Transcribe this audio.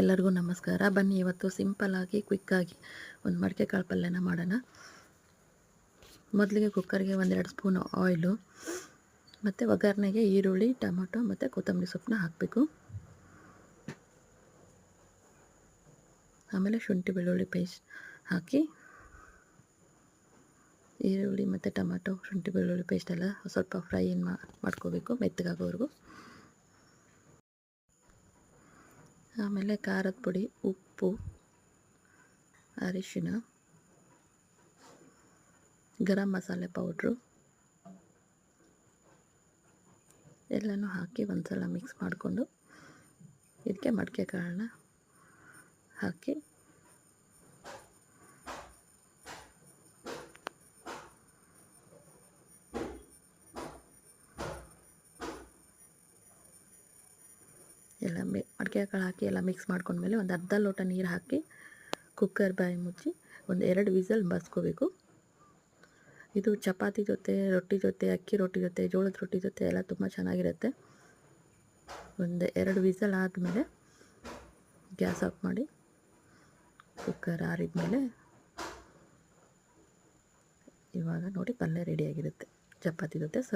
ಎಲ್ಲರಿಗೂ ನಮಸ್ಕಾರ. ಬನ್ನಿ, ಇವತ್ತು ಸಿಂಪಲ್ಲಾಗಿ ಕ್ವಿಕ್ಕಾಗಿ ಒಂದು ಮಡಿಕೆ ಕಾಳು ಪಲ್ಯನ ಮಾಡೋಣ. ಮೊದಲಿಗೆ ಕುಕ್ಕರ್ಗೆ ಒಂದೆರಡು ಸ್ಪೂನ್ ಆಯಿಲು ಮತ್ತು ಒಗ್ಗರಣೆಗೆ ಈರುಳ್ಳಿ, ಟೊಮೊಟೊ, ಮತ್ತು ಕೊತ್ತಂಬರಿ ಸೊಪ್ಪನ್ನ ಹಾಕಬೇಕು. ಆಮೇಲೆ ಶುಂಠಿ ಬೆಳ್ಳುಳ್ಳಿ ಪೇಸ್ಟ್ ಹಾಕಿ, ಈರುಳ್ಳಿ ಮತ್ತು ಟೊಮೊಟೊ, ಶುಂಠಿ ಬೆಳ್ಳುಳ್ಳಿ ಪೇಸ್ಟೆಲ್ಲ ಸ್ವಲ್ಪ ಫ್ರೈ ಮಾಡ್ಕೋಬೇಕು, ಮೆತ್ತಗಾಗೋವರೆಗೂ. ಆಮೇಲೆ ಖಾರದ ಪುಡಿ, ಉಪ್ಪು, ಅರಿಶಿನ, ಗರಂ ಮಸಾಲೆ ಪೌಡ್ರು. ಎಲ್ಲನೂ ಹಾಕಿ ಒಂದು ಸಲ ಮಿಕ್ಸ್ ಮಾಡಿಕೊಂಡು, ಇದಕ್ಕೆ ಮಡಿಕೆ ಕಾಳನ್ನ ಹಾಕಿ ಎಲ್ಲ ಮಿ, ಅಡಿಕೆ ಕಾಳು ಹಾಕಿ ಎಲ್ಲ ಮಿಕ್ಸ್ ಮಾಡ್ಕೊಂಡ್ಮೇಲೆ ಒಂದು ಅರ್ಧ ಲೋಟ ನೀರು ಹಾಕಿ ಕುಕ್ಕರ್ ಬಾಯಿ ಮುಚ್ಚಿ ಒಂದು ಎರಡು ವಿಸಲ್ ಬಸ್ಕೋಬೇಕು ಇದು ಚಪಾತಿ ಜೊತೆ, ರೊಟ್ಟಿ ಜೊತೆ, ಅಕ್ಕಿ ರೊಟ್ಟಿ ಜೊತೆ, ಜೋಳದ ರೊಟ್ಟಿ ಜೊತೆ ಎಲ್ಲ ತುಂಬ ಚೆನ್ನಾಗಿರುತ್ತೆ. ಒಂದು ಎರಡು ವಿಸಲ್ ಆದಮೇಲೆ ಗ್ಯಾಸ್ ಆಫ್ ಮಾಡಿ ಕುಕ್ಕರ್ ಆರಿದ ಮೇಲೆ ಇವಾಗ ನೋಡಿ ಪಲ್ಯ ರೆಡಿಯಾಗಿರುತ್ತೆ ಚಪಾತಿ ಜೊತೆ, ಸರ್ವ್